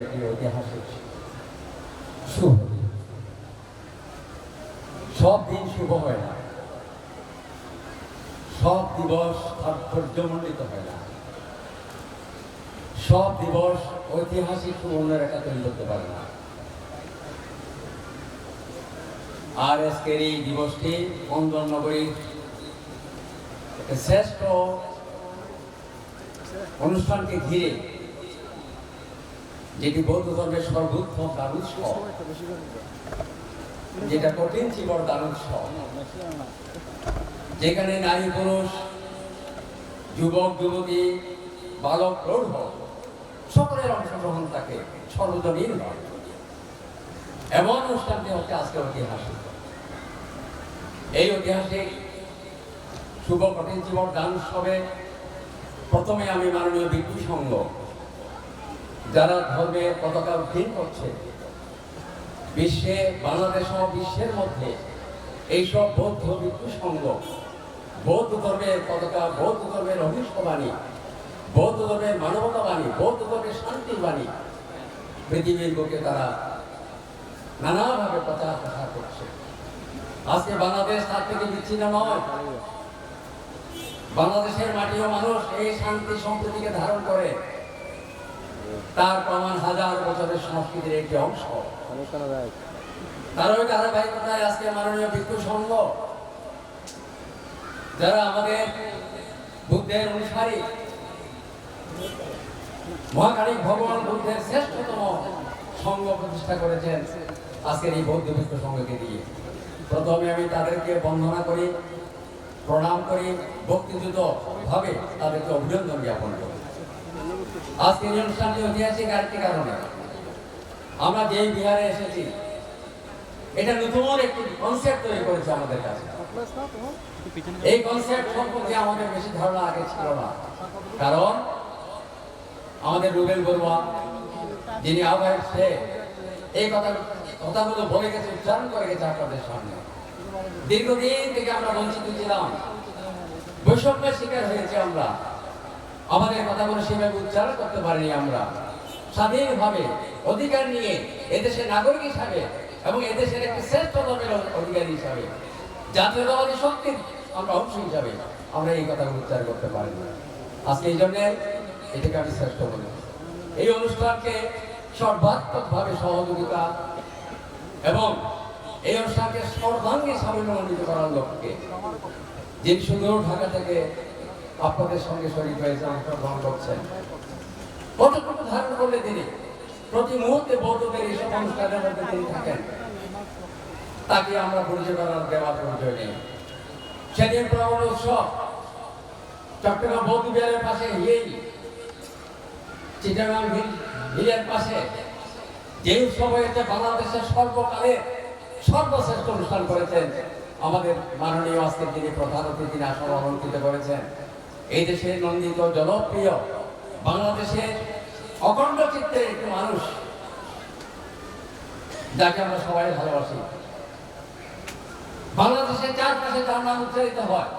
একটি ঐতিহাসিক শুভ দিন। সব দিন শুভ হয় না। সব দিবস তাৎপর্যমণ্ডিত হয় না। সব দিবস ঐতিহাসিক সুবর্ণ রেখা তৈরি করতে পারে না। আর আজকের এই দিবসটি বন্দর নগরীর শ্রেষ্ঠ অনুষ্ঠানকে ঘিরে যেটি বৌদ্ধ ধর্মের সর্বোত্তম দারুৎসব যেটা কঠিন ছিল দারুৎসব যেখানে নারী, পুরুষ, যুবক, যুবতী, বালক, প্রৌঢ়, সকলের অংশগ্রহণ থাকে সর্বজনীন এমন অনুষ্ঠানটি হচ্ছে আজকে ঐতিহাসিক এই ঐতিহাসিক শুভ কঠিন জীবন দান উৎসবে প্রথমে আমি মাননীয় বিদ্যুৎ সংঘ যারা ধর্মের পতাকা উদ্দিন করছে, বিশ্বে, বাংলাদেশ সহ বিশ্বের মধ্যে এইসব বৌদ্ধ বিদ্যুৎ সংঘ, বৌদ্ধ ধর্মের পতাকা, বৌদ্ধ ধর্মের অভিষ্টবাণী বৌদ্ধ ধর্মের মানবতাবাণী, বৌদ্ধ ধর্মের শান্তির বাণী পৃথিবীর বুকে তারা নানাভাবে প্রচার প্রসার করছে। আজকে বাংলাদেশ তার থেকে বিচ্ছিন্ন নয়। বাংলাদেশের মাটি ও মানুষ এই শান্তি সম্প্রীতিকে ধারণ করে তার প্রমাণ হাজার বছরের সংস্কৃতির একটি অংশ। তার ওই ধারাবাহিকতায় আজকে মাননীয় ভিক্ষু সংঘ যারা আমাদের বুদ্ধের অনুসারী মহাকালিক ভগবান বুদ্ধের শ্রেষ্ঠতম সংঘ প্রতিষ্ঠা করেছেন আজকের এই বৌদ্ধ ভিক্ষু সংঘকে দিয়ে। প্রথমে আমি তাদেরকে বন্দনা করি প্রণাম করি ভক্তিযুত ভাবে তাদেরকে অভিনন্দন জ্ঞাপন করি। আজকের এই অনুষ্ঠানটি ঐতিহাসিক আরেকটি কারণে আমরা যেই বিহারে এসেছি, এটা নতুন একটি কনসেপ্ট তৈরি করেছে আমাদের কাছে। এই কনসেপ্ট সম্পর্কে আমাদের বেশি ধারণা আগে ছিল না। কারণ আমাদের রুবেল বড়ুয়া, যিনি আহ্বায়ক, সে এই কথা কথাগুলো বলে গেছে, উচ্চারণ করে গেছে আপনাদের সামনে। দীর্ঘদিন থেকে আমরা বঞ্চিত ছিলাম। বৈষম্যের শিকার হয়েছে আমরা। আমাদের কথাগুলো সেভাবে উচ্চারণ করতে পারিনি আমরা। স্বাধীনভাবে অধিকার নিয়ে এদেশের নাগরিক হিসাবে এবং এদেশের একটি শ্রেষ্ঠ ধর্মের অধিকারী হিসাবে, জাতীয়তাবাদী শক্তির আমরা অংশ হিসাবে আমরা এই কথাগুলো উচ্চারণ করতে পারি না আজকে এই জন্যে এটাকে আমি শ্রেষ্ঠ বলি। এই অনুষ্ঠানকে সর্বাত্মকভাবে সহযোগিতা এবং এই অনুষ্ঠানকে সর্বাঙ্গে সামঞ্জস্য করার লক্ষ্যে যিনি সুন্দর ঢাকা থেকে আপনাদের সঙ্গে শরীর হয়েছে অংশগ্রহণ করছেন। কতটুকু ধারণ করলে তিনি? প্রতি মুহূর্তে বৌদ্ধদের এইসব অনুষ্ঠানের মধ্যে তিনি থাকেন। তাকে আমরা পরিচয় করার দেওয়ার পরিচয় নেই। সেদিন প্রবণ উৎসব, চট্টগ্রাম বৌদ্ধ বিহারের পাশে হিয়েই চিটাগাং হিলের পাশে যে উৎসব হয়েছে, বাংলাদেশের সর্বকালে সর্বশ্রেষ্ঠ অনুষ্ঠান করেছেন। আমাদের মাননীয় আজকের যিনি প্রধান অতিথি আসন অলঙ্কৃত করেছেন। এই দেশের নন্দিত জনপ্রিয় বাংলাদেশের অখণ্ড চিত্রের একটি মানুষ যাকে আমরা সবাই ভালোবাসি। বাংলাদেশের চারপাশে তার নাম উচ্চারিত হয়।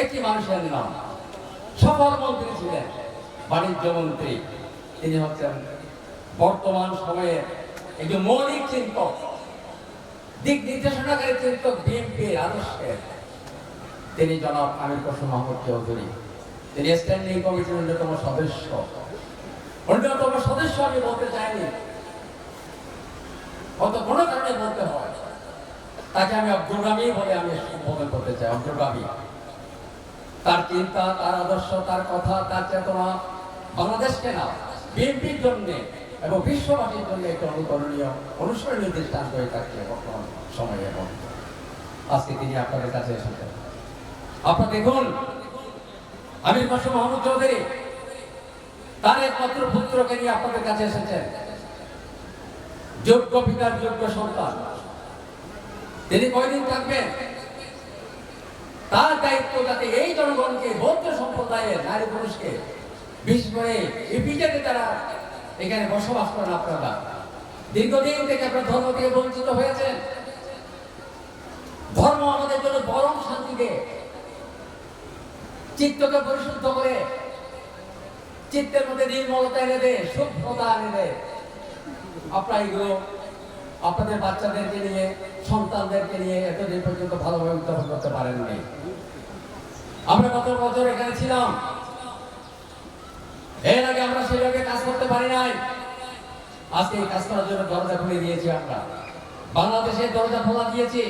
একটি মানুষের নাম সফল মন্ত্রী ছিলেন, বাণিজ্য মন্ত্রী। তিনি হচ্ছেন বর্তমান সময়ে একজন মৌলিক চিন্তক, দিক নির্দেশনাকারী চিন্তক, বিএনপির আদর্শের তিনি জনাব আমির কসম মাহমুদ চৌধুরী। তিনি স্ট্যান্ডিং কমিটির অন্যতম সদস্য। অন্যতম সদস্য আমি বলতে চাইনি। কত কোনো কারণে বলতে হয়। তাকে আমি অগ্রগামী বলে আমি সম্বোধন করতে চাই অগ্রগামী তার চিন্তা, তার আদর্শ, তার কথা, তার চেতনা বাংলাদেশকে না, বিএনপির জন্য এবং বিশ্ববাসীর জন্য একটি অনুকরণীয়, অনুসরণীয় দৃষ্টান্ত হয়ে থাকছে বর্তমান সময়ে এবং আজকে তিনি আপনাদের কাছে এসেছেন। আপনারা দেখুন, আমির পাশে মোহাম্মদ চৌধুরী, তার একমাত্র পুত্রকে নিয়ে আপনাদের কাছে এসেছেন। যোগ্য পিতার যোগ্য সন্তান। তিনি কয়দিন থাকবেন? তার দায়িত্ব যাতে এই জনগণকে, বৌদ্ধ সম্প্রদায়ের নারী পুরুষকে, বিশেষ করে বিজেপি তারা এখানে বসবাস করেন আপনারা। দীর্ঘদিন থেকে আপনার ধর্ম থেকে বঞ্চিত হয়েছেন। ধর্ম আমাদের জন্য পরম শান্তি দেয় চিত্তকে পরিশুদ্ধ করে চিত্তের মধ্যে নির্মলতা এনে দে শুদ্ধতা এনে দে। আপনারা এগুলো আপনাদের বাচ্চাদেরকে নিয়ে, সন্তানদেরকে নিয়ে এতদিন পর্যন্ত ভালোভাবে উদ্যাপন করতে পারেননি। আমরা গত বছর এখানে ছিলাম। এর আগে আমরা সেভাবে কাজ করতে পারি নাই। আজকে এই কাজ করার জন্য দরজা খুলে দিয়েছি আমরা। বাংলাদেশের দরজা খোলা দিয়েছি।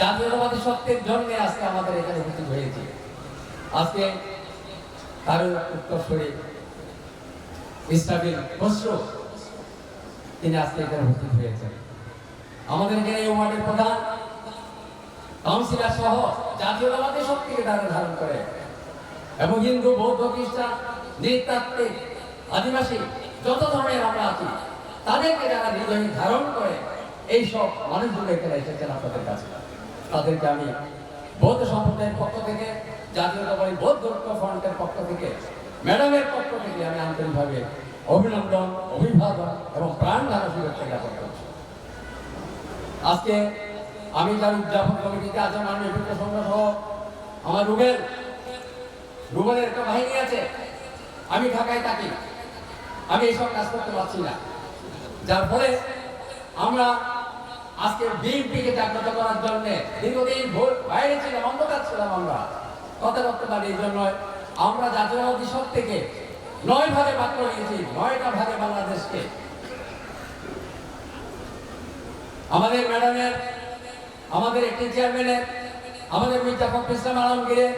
জাতীয়তাবাদী শক্তির জন্য আজকে আমাদের এখানে উপস্থিত হয়েছে। আজকে তার উত্তরসূরি ইসরাবিল খসরু তিনি আজকে এখানে উপস্থিত হয়েছেন। আমাদের এখানে এই ওয়ার্ডের প্রধান, কাউন্সিলর সহ জাতীয়তাবাদী শক্তিকে তারা ধারণ করে। এবং হিন্দু, বৌদ্ধ, খ্রিস্টান, নৃতাত্ত্বিক, আদিবাসী, যত ধরনের আমরা আছি, তাদেরকে যারা হৃদয় ধারণ করে, এই সব মানুষগুলো এখানে এসেছেন আপনাদের কাছে। তাদেরকে আমি বৌদ্ধ সম্প্রদায়ের পক্ষ থেকে জাতীয়তাবাদী বৌদ্ধ ঐক্য ফ্রন্টের পক্ষ থেকে, ম্যাডামের পক্ষ থেকে আমি আন্তরিকভাবে অভিনন্দন, অভিবাদন এবং প্রাণ ধারা শুভেচ্ছা জ্ঞাপন করছি। আজকে আমি যার উদযাপন কমিটিতে আছে মাননীয় বিপ্লব সংঘ সহ আমার রুবেল, রুবেলের একটা বাহিনী আছে। আমি ঢাকায় থাকি। আমি এইসব কাজ করতে পারছি না। যার ফলে আমরা আজকে বিএনপিকে জাগ্রত করার জন্য দীর্ঘদিন ভোর বাইরে ছিলাম অন্ধকার ছিলাম আমরা। কথা বলতে পারি এই জন্য আমরা থেকে নয় ভাগে নয়টা ভাগে বাংলাদেশকে। আমাদের ম্যাডামের, আমাদের একটি চেয়ারম্যানের, আমাদের মির্জা ফখরুল ইসলাম আলমগীরের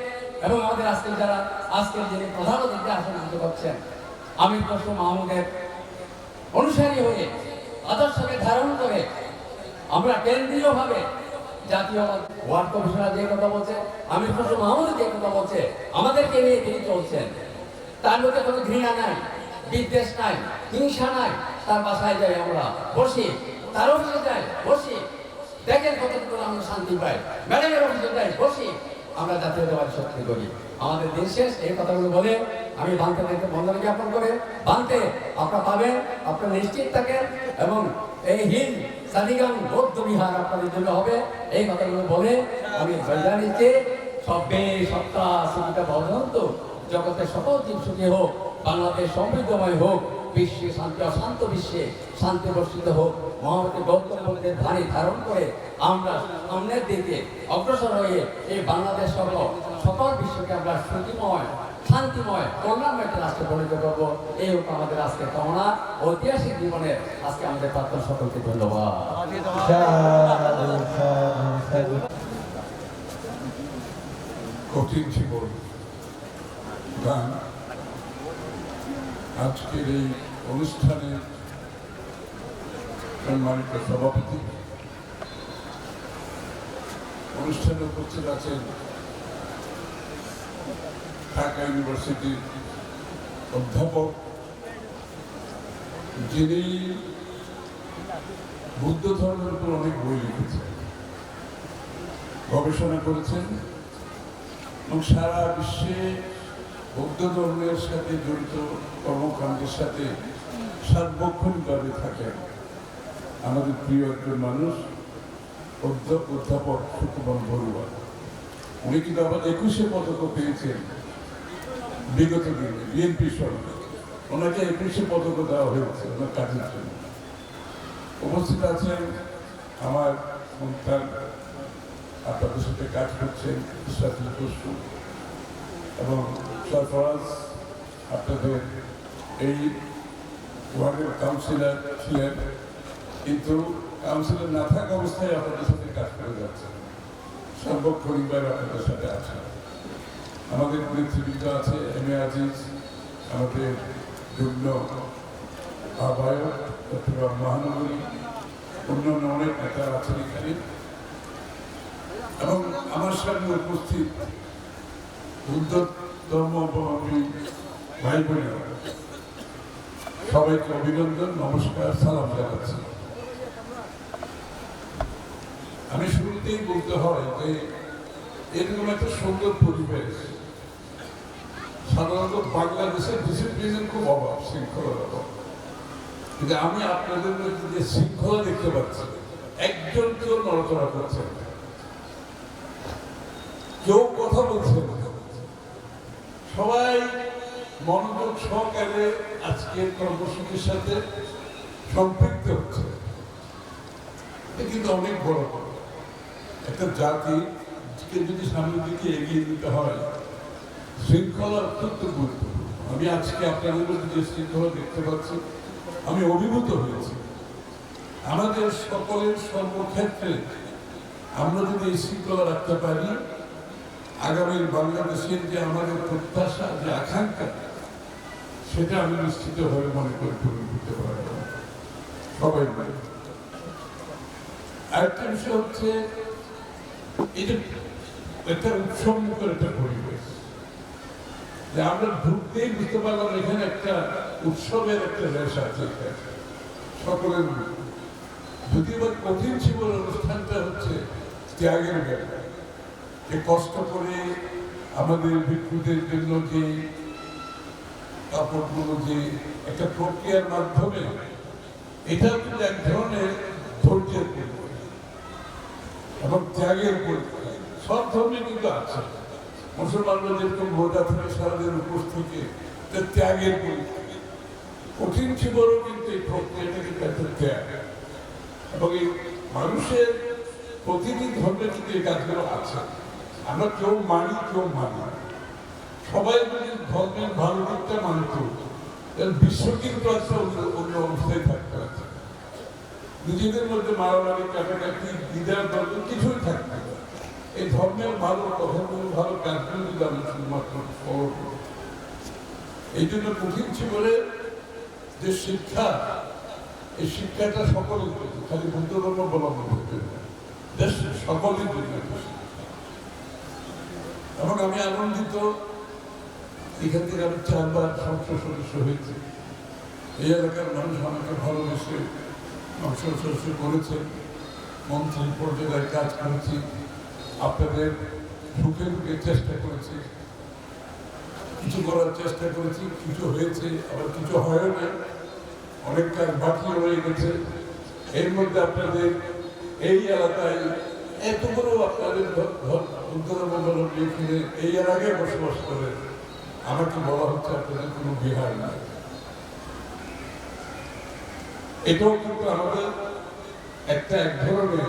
এবং আমাদের আজকের যারা, আজকের যিনি প্রধান অতিথি আসন আমির খসরু মাহমুদের অনুসারী হয়ে আদর্শকে ধারণ করে আমরা কেন্দ্রীয়ভাবে জাতীয় ওয়ার্ড কমিশনার যে কথা বলছে আমির খসরু মাহমুদ যে কথা বলছে, আমাদেরকে নিয়ে তিনি চলছেন। তার মধ্যে কোনো ঘৃণা নাই, বিদ্বেষ নাই, হিংসা নাই, তার বাসায় যাই আমরা, বসি, তার অফিসে যাই, বসি। দেখেন কতটুকু আমরা শান্তি পাই। ম্যাডামের অফিসে যাই, বসি। আমরা জাতীয়তাবাদী শক্তি করি। আমাদের দেশ এই কথাগুলো বলে আমি বানতে দেখতে বন্ধন জ্ঞাপন করে বানতে আপনারা পাবেন, আপনারা নিশ্চিত থাকেন এবং এই হিন সাদিগান বৌদ্ধ বিহার আপনাদের জন্য হবে। এই কথাগুলো বলে আমি নিচ্ছি সব্যে সত্তা সুবিধা বদন্ত জগতের সকল জীব সুখী হোক, বাংলাদেশ সমৃদ্ধময় হোক, বিশ্বে শান্তি, অশান্ত বিশ্বে শান্তি বর্ষিত হোক মহামতি গৌতম ধারী ধারণ করে আমরা সামনের দিকে অগ্রসর হয়ে এই বাংলাদেশ সহ সকল বিশ্বকে আমরা সুখীময় শান্তিময় কল্যাণময় একটা রাষ্ট্রে পরিণত করব। এই হোক আমাদের আজকে কামনা। ঐতিহাসিক জীবনের আজকে আমাদের প্রাক্তন সকলকে ধন্যবাদ। কঠিন জীবন, গান। আজকের এই অনুষ্ঠানে সম্মানিত সভাপতি। অনুষ্ঠানে উপস্থিত আছেন ঢাকা ইউনিভার্সিটির অধ্যাপক, যিনি বুদ্ধ ধর্মের উপর অনেক বই লিখেছেন, গবেষণা করেছেন, এবং সারা বিশ্বে বৌদ্ধ ধর্মের সাথে জড়িত কর্মকাণ্ডের সাথে সার্বক্ষণিকভাবে থাকেন আমাদের প্রিয় একজন মানুষ, অধ্যাপক সুকুমার বড়ুয়া। উনি কিন্তু আবার একুশে পদকও পেয়েছেন। বিগত দিনে বিএনপি সরকার, ওনাকে একুশে পদকও দেওয়া হয়েছে, ওনার কাজের জন্য। উপস্থিত আছেন আমার সন্তান, আপনাদের সাথে কাজ করছেন ইসরাতুল বসু এবং সরফরাজ, আপনাদের এই ওয়ার্ডের কাউন্সিলর ছিলেন, কিন্তু কাউন্সিলর না থাকা অবস্থায় আপনাদের সাথে কাজ করে যাচ্ছে সর্বক্ষণিকভাবে আপনাদের সাথে আছে আমাদের নেতৃবৃন্দ আছে, এম এ আজিজ, আমাদের যুগ্ম আহ্বায়ক চট্টগ্রাম মহানগরী, অন্যান্য অনেক নেতা আছেন এখানে। এবং আমার সামনে উপস্থিত ধর্মাবলম্বী ভাই বোনেরা সবাইকে অভিনন্দন, নমস্কার, সালাম জানাচ্ছি। আমি শুরুতেই বলতে হয় যে এরকম একটা সুন্দর পরিবেশ সাধারণত বাংলাদেশের ডিসিপ্লিনের খুব অভাব, শৃঙ্খলার অভাব কিন্তু আমি আপনাদের মধ্যে যে শৃঙ্খলা দেখতে পাচ্ছি, একজন কেউ নড়াচড়া করছেন না। কেউ কথা বলছে। সবাই মনোযোগ সহকারে আজকের কর্মসূচির সাথে সম্পৃক্ত হচ্ছে কিন্তু অনেক বড় বড় একটা জাতিকে যদি সামনের দিকে এগিয়ে দিতে হয় শৃঙ্খলা অত্যন্ত গুরুত্বপূর্ণ আমি আজকে আপনাদের মধ্যে যে শৃঙ্খলা দেখতে পাচ্ছি, আমি অভিভূত হয়েছি। আমাদের সকলের সর্বক্ষেত্রে আমরা যদি এই শৃঙ্খলা রাখতে পারি আগামীর বাংলাদেশের যে আমাদের প্রত্যাশা, যে আকাঙ্ক্ষা, সেটা আমি নিশ্চিতভাবে মনে করি পূরণ করতে পারব। সবাই মিলে আরেকটা বিষয় হচ্ছে, এটা একটা উৎসব মুখের একটা পরিবেশ। যে আমরা ঢুকতেই বুঝতে পারলাম এখানে একটা উৎসবের একটা রেশ আছে। সকলের। যদিও কঠিন জীবন অনুষ্ঠানটা হচ্ছে ত্যাগের যে কষ্ট করে আমাদের ভিক্ষুদের জন্য যে কাপড়গুলো, যে একটা প্রক্রিয়ার মাধ্যমে, এটা কিন্তু এক ধরনের ধৈর্যের পরিচয় এবং ত্যাগের পরিচয়। সব ধর্মে কিন্তু আছে। মুসলমানরা যেরকম রোজা থেকে সারাদিন উপোস থেকে এটা ত্যাগের পরিচয় কঠিন জীবনও কিন্তু এই প্রক্রিয়াটা কিন্তু ত্যাগ এবং এই মানুষের প্রতিটি ধর্মে কিন্তু এই কাজগুলো আছে। আমরা কেউ মানি কেউ মানি। সবাই যদি ধর্মের ভালো দিকটা মানত বিশ্ব কিন্তু একটা অন্য অবস্থায় থাকতে আছে নিজেদের মধ্যে মারামারি, কাটাকাটি দিদার দর্দ কিছুই থাকবে না। এই ধর্মের ভালো কথাগুলো ভালো কাজগুলো যদি আমি শুধুমাত্র এই জন্য কঠিন জীবনে যে শিক্ষা, এই শিক্ষাটা সকলের জন্য, খালি বুদ্ধ ধর্ম অবলম্বনের জন্য দেশ সকলের জন্য। এবং আমি আনন্দিত, এখান থেকে আমি চারবার সংসদ সদস্য হয়েছি। এই এলাকার মানুষ আমাকে ভালোবেসে সংসদ সদস্য করেছে, মন্ত্রী পর্যায়ে কাজ করেছি। আপনাদের ঢুকে সুখে চেষ্টা করেছি। কিছু করার চেষ্টা করেছি, কিছু হয়েছে, আবার কিছু হয় না অনেক কাজ বাকি রয়ে গেছে। এর মধ্যে আপনাদের এই এলাকায় এত বড় আপনাদের উত্তরবঙ্গ এখানে এই আগে বসবাস করে। আমাকে বলা হচ্ছে আপনাদের কোনো বিহার নাই। এটাও কিন্তু আমাদের একটা এক ধরনের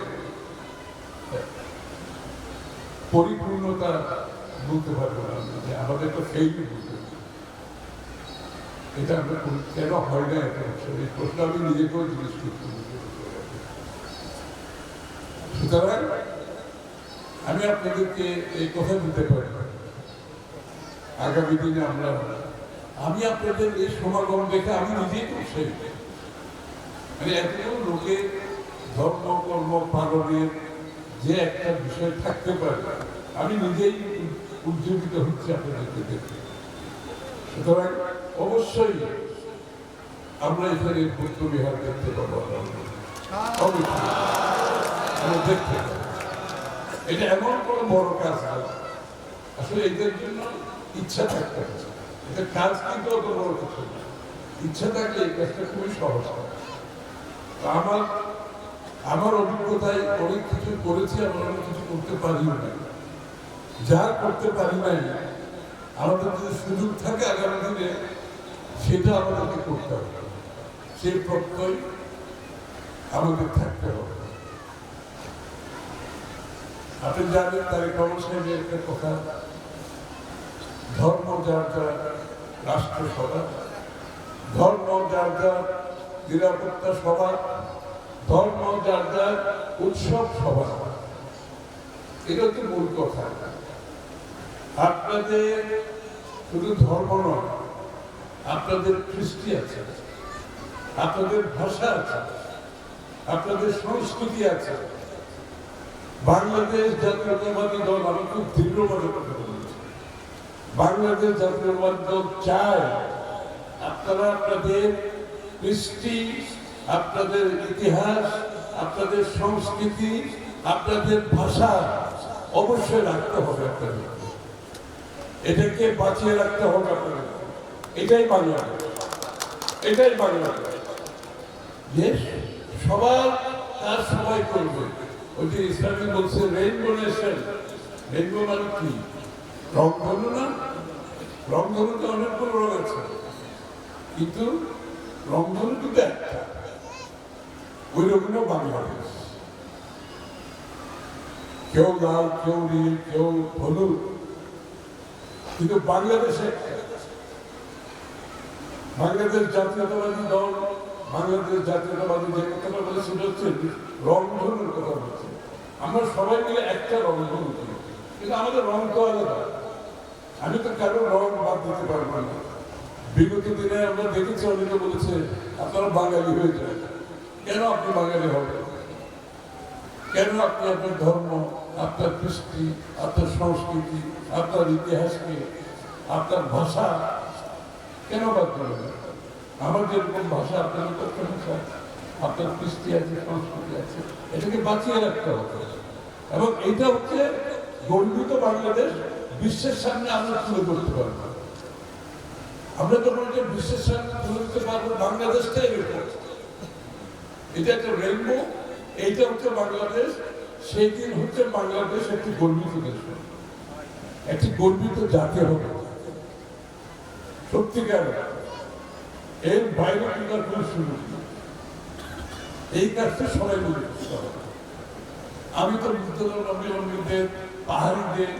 পরিপূর্ণতা বলতে পারব না যে আমাদের তো ফেইল বলতে এটা আমরা কেন হয় না এটা এই প্রশ্ন আমি নিজেকেও জিজ্ঞেস করতে সুতরাং আমি আপনাদেরকে এই কথা দিতে পারি। আগামী দিনে আমরা আমি আপনাদের এই সমাগম দেখে আমি নিজেই সেই মানে এতগুলো লোকের ধর্ম, কর্ম, পালনের যে একটা বিষয় থাকতে পারে আমি নিজেই উজ্জীবিত হচ্ছে আপনাদেরকে দেখে। সুতরাং অবশ্যই আমরা এখানে বুদ্ধ বিহার দেখতে পাবো অবশ্যই আমরা দেখতে। এটা এমন কোনো বড় কাজ না। আসলে এদের জন্য ইচ্ছা থাকতে হবে। এটা কাজ কিন্তু অত বড় কিছু না। ইচ্ছা থাকলে এই কাজটা খুবই সহজ হয়। আমার আমার অভিজ্ঞতায় অনেক কিছু করেছি আমি অনেক কিছু করতে পারি না যা করতে পারি নাই, আমাদের যদি সুযোগ থাকে আগামী দিনে, সেটা আমাদেরকে করতে হবে। সেই প্রত্যয় আমাদের থাকতে হবে। আপনি জানেন তারেক রহমান সাহেবের একটা কথা, ধর্ম যার যার রাষ্ট্র সভা ধর্ম যার যার নিরাপত্তা সভা ধর্ম যার যার উৎসব সভা এটা হচ্ছে মূল কথা। আপনাদের শুধু ধর্ম নয়, আপনাদের কৃষ্টি আছে, আপনাদের ভাষা আছে, আপনাদের সংস্কৃতি আছে। বাংলাদেশ জাতীয়তাবাদী দল আমি খুব দৃঢ়ভাবে কথা বলেছি। বাংলাদেশ জাতীয়তাবাদী দল চায় আপনারা আপনাদের কৃষ্টি আপনাদের ইতিহাস, আপনাদের সংস্কৃতি, আপনাদের ভাষা অবশ্যই রাখতে হবে আপনাদের। এটাকে বাঁচিয়ে রাখতে হবে আপনাদের। এটাই বাংলাদেশ এটাই বাংলাদেশ যে সবার তার সবাই করবে। ওই যে ইসলামী বলছে রেইনবো নেশন রেইনবো মানে কি? রং ধনু না? রংধনুতে অনেকগুলো রং আছে। কিন্তু রংধনু কিন্তু একটা। ওই রকমও বাংলাদেশ কেউ লাল, কেউ নীল, কেউ হলুদ, কিন্তু বাংলাদেশে বাংলাদেশ জাতীয়তাবাদী দল, বাংলাদেশ জাতীয়তাবাদী যে কথাটা বলে সেটা হচ্ছে রংধনুর কথা বলছে। আমরা সবাই মিলে একটা রংধনু কিন্তু আমাদের রং তো আলাদা। আমি তো কারও রং বাদ দিতে পারব না? বিগত দিনে আমরা দেখেছি, অনেকে বলেছে, আপনারা বাঙালি হয়ে যায় কেন আপনি বাঙালি হবেন? কেন আপনি আপনার ধর্ম, আপনার কৃষ্টি, আপনার সংস্কৃতি, আপনার ইতিহাসকে, আপনার ভাষা কেন বাদ আমার যেরকম ভাষা, আপনার করতে ভাষা আপনার কৃষ্টি আছে, সংস্কৃতি আছে, এটাকে বাঁচিয়ে রাখতে হবে। এবং এটা হচ্ছে গর্বিত বাংলাদেশ, বিশ্বের সামনে আমরা তুলে ধরতে পারব। আমরা যখন বিশ্বের সামনে তুলে ধরতে পারব, বাংলাদেশটাই এটা একটা রেনবো এইটা হচ্ছে বাংলাদেশ, সেই দিন হচ্ছে বাংলাদেশ একটি গর্বিত দেশ একটি গর্বিত জাতি হবে। সত্যিকার এর বাইরে কিন্তু কোনো সুযোগ এই কাজটা সবাই মিলে আমি তো বুদ্ধদের নবীদের পাহাড়িদের,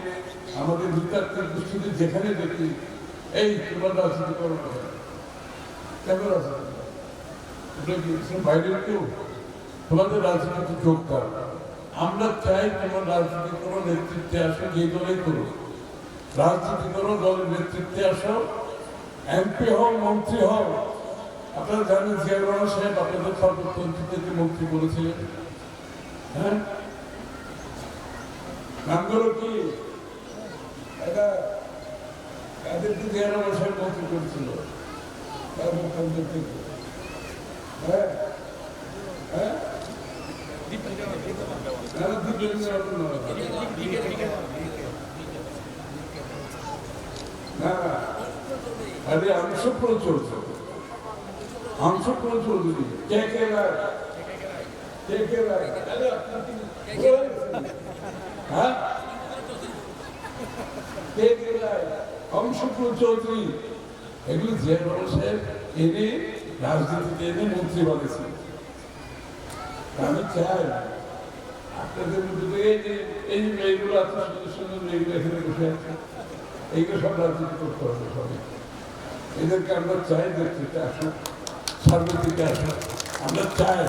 আমাদের বিদ্যার্থীর গোষ্ঠীদের যেখানে দেখি, এই তোমার রাজনীতি করো কেন? রাজনীতি করো? তোমরা বাইরের কেউ? তোমাদের রাজনীতিতে যোগ দাও। আমরা চাই তোমার রাজনীতি করো নেতৃত্বে আসো, যে দলেই করো রাজনীতি করো, দলের নেতৃত্বে আসো। এমপি হও, মন্ত্রী হও। আপনারা জানেন জিয়া সাহেব আপনাদের সর্বতন্ত্রীতে মন্ত্রী করেছিলেন হ্যাঁ? নামগুলো কি? এটা কাদেরকে জিয়া সাহেব মন্ত্রী করেছিল। সর্বতন্ত্র থেকে। হ্যাঁ হ্যাঁ তারা দীপেন্দ্র না না আরে অংশগ্রহণ চলছে কে কে কে কে আরে? হ্যাঁ কে কে অংশগ্রহণ চৌধুরী এগুলো জিয়া সাহেব এনে রাজনীতিতে এনে মন্ত্রী বানিয়েছেন আমি চাই আপনাদের মধ্যে যে এই মেয়েগুলো এখানে বসে আছে এইগুলো সব রাজনীতি করতে হবে সবাই এদেরকে আমরা চাই নেতৃত্বে আসুক আসুক আমরা চাই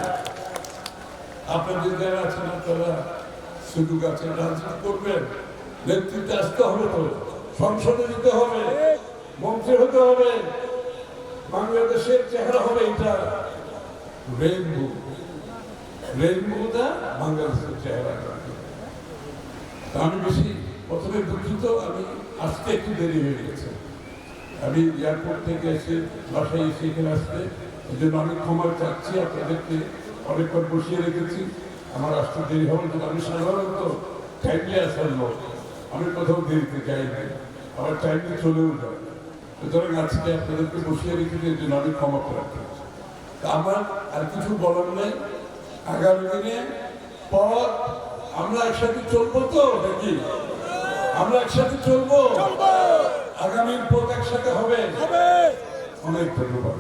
আপনাদের যারা আছেন আপনারা সুযোগ আছে রাজনীতি করবেন নেতৃত্বে আসতে হবে তো সংসদে যেতে হবে মন্ত্রী হতে হবে। বাংলাদেশের চেহারা হবে এটা রেনবো। রেনবোটা বাংলাদেশের চেহারা। আমি বেশি প্রথমে দুঃখিত, আমি আসতে একটু দেরি হয়ে গেছে। আমি এয়ারপোর্ট থেকে এসে বাসায় এসে এখানে আসতে, এই জন্য আমি ক্ষমা চাচ্ছি, আপনাদেরকে অনেকক্ষণ বসিয়ে রেখেছি। আমার আসতে দেরি হবে কিন্তু আমি সাধারণত টাইমলি আসার লোক। আমি কোথাও দেরিতে যাই না। আবার টাইমলি চলেও যায়। সুতরাং আজকে আপনাদেরকে বসিয়ে রেখেছি দিয়ে জন্য আমি ক্ষমা করে আমার আর কিছু বলার নেই। আগামী দিনে পর আমরা একসাথে চলবো তো নাকি? আমরা একসাথে চলবো? আগামীর পথ একসাথে হবে। অনেক ধন্যবাদ।